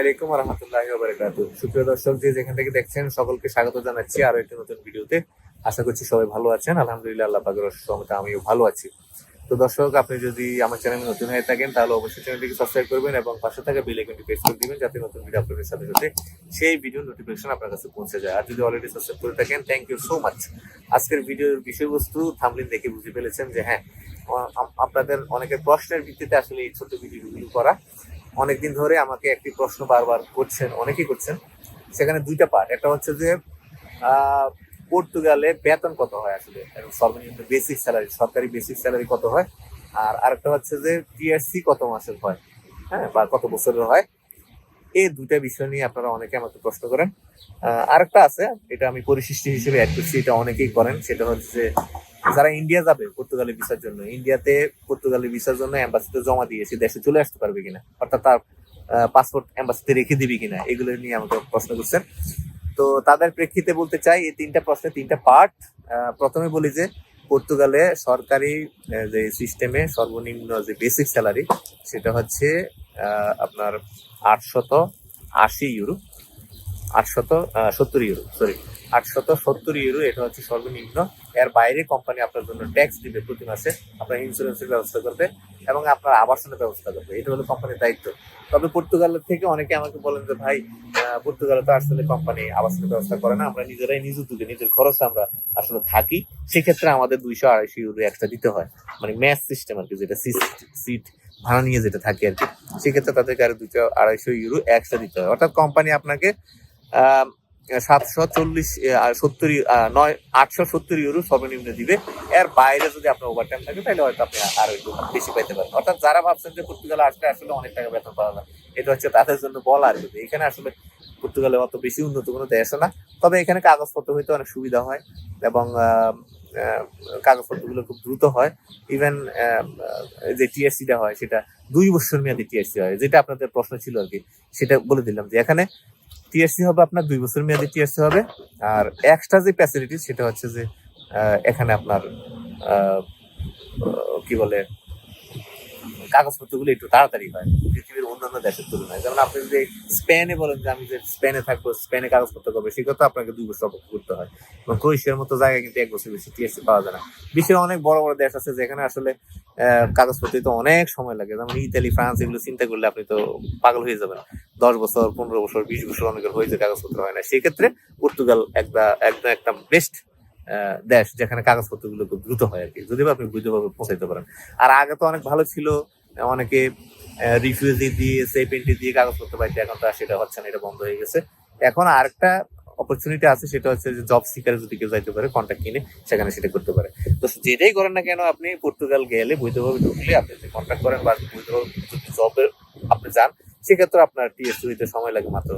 আলাইকুম রহমতুল্লাহ সুপ্রিয় দর্শক, যে যেখান থেকে দেখছেন, সকলকে স্বাগত জানাচ্ছি আরও একটি নতুন ভিডিওতে। আশা করছি সবাই ভালো আছেন। আলহামদুলিল্লাহ, আল্লাহ পাকের সহমতে আমিও ভালো আছি। তো দর্শক, আপনি যদি আমার চ্যানেলে নতুন হয়ে থাকেন, তাহলে অবশ্যই চ্যানেলটিকে সাবস্ক্রাইব করবেন এবং পাশে থাকা বেল আইকনটি প্রেস করে দিবেন, যাতে নতুন ভিডিও আপলোডের সাথে সাথে সেই ভিডিও নোটিফিকেশন আপনার কাছে পৌঁছে যায়। আর যদি অলরেডি সাবস্ক্রাইব করে থাকেন থ্যাংক ইউ সো মাচ আজকের ভিডিওর বিষয়বস্তু থামলিন দেখে বুঝে ফেলেছেন যে হ্যাঁ আপনাদের অনেকের প্রশ্নের ভিত্তিতে আসলে এই ছোট ভিডিওগুলো করা। অনেকদিন ধরে আমাকে একটি প্রশ্ন বারবার করছেন, অনেকেই করছেন। সেখানে দুইটা পার্ট একটা হচ্ছে যে পর্তুগালে বেতন কত হয় আসলে? সর্বনিম্ন বেসিক স্যালারি সরকারি বেসিক স্যালারি কত হয়? আর আরেকটা হচ্ছে যে টিআরসি কত মাসের হয়? হ্যাঁ বা কত বছরের হয়? এই দুইটা বিষয় নিয়ে আপনারা অনেকে আমাকে প্রশ্ন করেন। আরেকটা আছে, এটা আমি পরিশিষ্টি হিসেবে অ্যাড করছি, এটা অনেকেই করেন। সেটা হচ্ছে যারা ইন্ডিয়া যাবে পর্তুগালের ভিসার জন্য ইন্ডিয়াতে পর্তুগালের ভিসার জন্য অ্যাম্বাসিতে জমা দিয়েছে, দেশে চলে আসতে পারবে কিনা, অর্থাৎ তার পাসপোর্ট অ্যাম্বাসিতে রেখে দিবি কিনা, এগুলো নিয়ে আমাকে প্রশ্ন করছেন। তো তাদের প্রেক্ষিতে বলতে চাই, এই তিনটা প্রশ্নের তিনটা পার্ট প্রথমে বলি যে, পর্তুগালে সরকারি যে সিস্টেমে সর্বনিম্ন যে বেসিক স্যালারি সেটা হচ্ছে আপনার আটশত আশি ইউরো আটশত সত্তর ইউরো সরি আটশত সত্তর ইউরো এটা হচ্ছে সর্বনিম্ন। এর বাইরে কোম্পানি আপনার জন্য ট্যাক্স দিবে প্রতি মাসে, আপনার ইন্স্যুরেন্সের ব্যবস্থা করবে এবং আপনার আবাসনের ব্যবস্থা করবে। এটা হলো কোম্পানির দায়িত্ব। তবে পর্তুগালের থেকে অনেকে আমাকে বলেন যে, ভাই পর্তুগালে তো আসলে কোম্পানি আবাসনের ব্যবস্থা করে না, আমরা নিজেরাই নিজ উদ্যোগে নিজের খরচে আমরা আসলে থাকি। সেক্ষেত্রে আমাদের দুইশো আড়াইশো ইউরো একটা দিতে হয়। মানে ম্যাচ সিস্টেম আর কি, যেটা সিট ভাড়া নিয়ে যেটা থাকে আর কি, সেক্ষেত্রে তাদেরকে আরও দুইশো আড়াইশো ইউরো এক্সট্রা দিতে হয়। অর্থাৎ কোম্পানি আপনাকে সাতশো চল্লিশ সত্তর নয়, আটশো সত্তর ইউরো সর্বনিম্ন দিবে। এর বাইরে যদি আপনার ওভার টাইম থাকে, তাহলে হয়তো আপনি আরও একটু বেশি পাইতে পারেন। অর্থাৎ যারা ভাবছেন যে পর্তুগালে আসলে আসলে অনেক টাকা বেতন পাওয়া যায়, এটা হচ্ছে তাদের জন্য বলা আর কি এখানে আসলে পর্তুগালে অত বেশি উন্নত কোনো দেশ না, তবে এখানে কাগজপত্র হইতে অনেক সুবিধা হয় এবং কাগজপত্রগুলো খুব দ্রুত হয়। ইভেন যে টিএসসিটা হয়, সেটা দুই বছর মেয়াদি টিএসসি হয়, যেটা আপনাদের প্রশ্ন ছিল আর কি, সেটা বলে দিলাম যে এখানে টিএসসি হবে আপনার দুই বছর মেয়াদি টিএসসি হবে। আর এক্সট্রা যে ফ্যাসিলিটি সেটা হচ্ছে যে এখানে আপনার কি বলে কাগজপত্রগুলো একটু তাড়াতাড়ি হয়। পৃথিবীর অন্যান্য দেশের তুলনায়। যেমন আপনি যদি স্পেনে বলেন যে আমি যে স্পেনে থাকব, স্পেনে কাগজপত্র করবে, সেক্ষেত্রে আপনাকে দুই বছর অপেক্ষা করতে হয়। এবং ক্রোয়েশিয়ার মতো জায়গায় কিন্তু এক বছর বেশি টিএসসি পাওয়া যায় না। বিশ্বের অনেক বড় বড় দেশ আছে যেখানে আসলে কাগজপত্র তো অনেক সময় লাগে। যেমন ইতালি, ফ্রান্স, এগুলো চিন্তা করলে আপনি তো পাগল হয়ে যাবেন। দশ বছর, পনেরো বছর, বিশ বছর অনেকের হয়েছে কাগজপত্র হয় না। সেক্ষেত্রে পর্তুগাল একটা একদম একটা বেস্ট দেশ যেখানে কাগজপত্রগুলো খুব দ্রুত হয় আর কি। যদি আপনি বৈধভাবে পৌঁছাইতে পারেন। আর আগে তো অনেক ভালো ছিল। অনেকে রিফিউজি দিয়ে সেপেন্টি দিয়ে কাগজপত্র পাইতে এখন তো সেটা হচ্ছে না, এটা বন্ধ হয়ে গেছে। এখন আরেকটা অপরচুনিটি আছে, সেটা হচ্ছে যে জব সিকারে যদি কেউ যাইতে পারে কন্ট্যাক্ট কিনে, সেখানে সেটা করতে পারে। তো যেটাই করেন না কেন, আপনি পর্তুগাল গেলে বৈধভাবে ঢুকলে আপনি যদি কন্ট্যাক্ট করেন বা বৈধভাবে জবের আপনি যান, সেক্ষেত্রে আপনার টিএসসি হইতে সময় লাগে মাত্র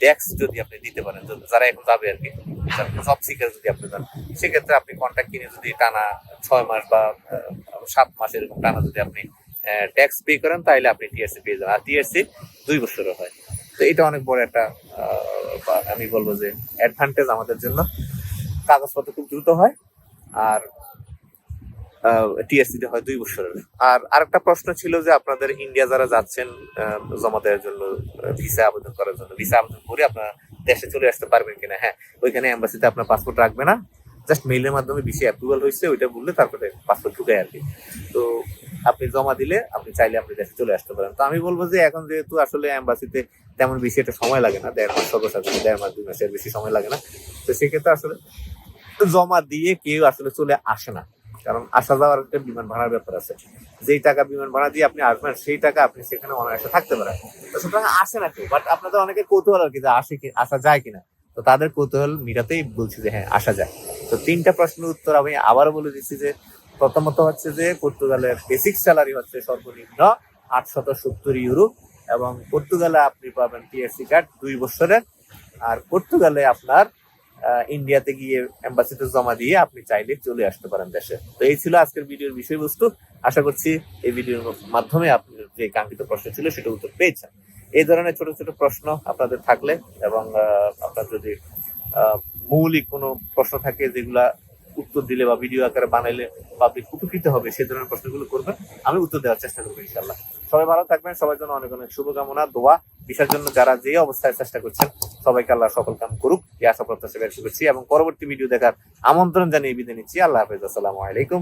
ট্যাক্স যদি আপনি দিতে পারেন যারা এখন যাবে আর কি জব সিকার যদি আপনি যান, সেক্ষেত্রে আপনি কন্ট্যাক্ট কিনে যদি টানা ছয় মাস বা সাত মাস এরকম টানা যদি আপনি ট্যাক্স পে করেন তাহলে আপনি টিএসসি পেয়ে যাবেন। আর টিএসসি দুই বছরের হয়। তো এটা অনেক বড় একটা আমি বলব যে অ্যাডভান্টেজ আমাদের জন্য। কাগজপত্র খুব দ্রুত হয়, আর টিএসসিতে হয় দুই বছরের। আর আরেকটা প্রশ্ন ছিল যে আপনাদের ইন্ডিয়া যারা যাচ্ছেন জমা দেওয়ার জন্য ভিসা আবেদন করার জন্য ভিসা আবেদন করে আপনারা দেশে চলে আসতে পারবেন কিনা? হ্যাঁ ওইখানে এম্বাসিতে আপনার পাসপোর্ট রাখবে না। জাস্ট মেইলের মাধ্যমে ভিসা অ্যাপ্রুভাল হয়েছে, ওইটা বললে তারপরে পাসপোর্ট ঢুকে আর কি। তো আপনি জমা দিলে আপনি চাইলে আপনি দেশে চলে আসতে পারেন। তো আমি বলব যে এখন যেহেতু আসলে অ্যাম্বাসিতে তেমন বেশি একটা সময় লাগে না, দেড় মাস সদস্য আছে, দেড় মাস, দুই মাসের বেশি সময় লাগে না। তো সেক্ষেত্রে আসলে জমা দিয়ে কেউ আসলে চলে আসে না। কারণ আসা যাওয়ার একটা বিমান ভাড়ার ব্যাপার আছে। যেই টাকা বিমান ভাড়া দিয়ে আপনি আসবেন, সেই টাকা আপনি সেখানে অনায়াসে থাকতে পারেন। তো সুতরাং আসে না কেউ বাট আপনাদের অনেকে কৌতূহল আর কি যে আসে কি, আসা যায় কিনা। তো তাদের কৌতূহল মিটাতেই বলছি যে হ্যাঁ আসা যায়। তো তিনটা প্রশ্নের উত্তর আমি আবার বলে দিচ্ছি যে, প্রথমত হচ্ছে যে, পর্তুগালের বেসিক স্যালারি হচ্ছে সর্বনিম্ন আটশত সত্তর ইউরো এবং পর্তুগালে আপনি পাবেন টিএসসি কার্ড দুই বছরের। আর পর্তুগালে আপনার ইন্ডিয়াতে গিয়ে এম্বাসিতে জমা দিয়ে আপনি চাইলে চলে আসতে পারেন দেশে। তো এই ছিল আজকের ভিডিওর বিষয়বস্তু। আশা করছি এই ভিডিওর মাধ্যমে আপনি যে কাঙ্ক্ষিত প্রশ্ন ছিল সেটা উত্তর পেয়েছেন। এই ধরনের ছোট ছোট প্রশ্ন আপনাদের থাকলে এবং আপনার যদি মৌলিক কোনো প্রশ্ন থাকে যেগুলা উত্তর দিলে বা ভিডিও আকারে বানাইলে পাবলিক উপকৃত হবে, সে ধরনের প্রশ্নগুলো করবেন। আমি উত্তর দেওয়ার চেষ্টা করব ইনশাল্লাহ সবাই ভালো থাকবেন, সবার জন্য অনেক অনেক শুভকামনা, দোয়া বিষয়ের জন্য যারা যে অবস্থায় চেষ্টা করছেন, সবাইকে আল্লাহ সকল কাম করুক। এই আশা প্রত্যাশা ব্যক্ত করছি এবং পরবর্তী ভিডিও দেখার আমন্ত্রণ জানিয়ে বিদায় নিচ্ছি। আল্লাহ হাফেজ, আসসালামু আলাইকুম।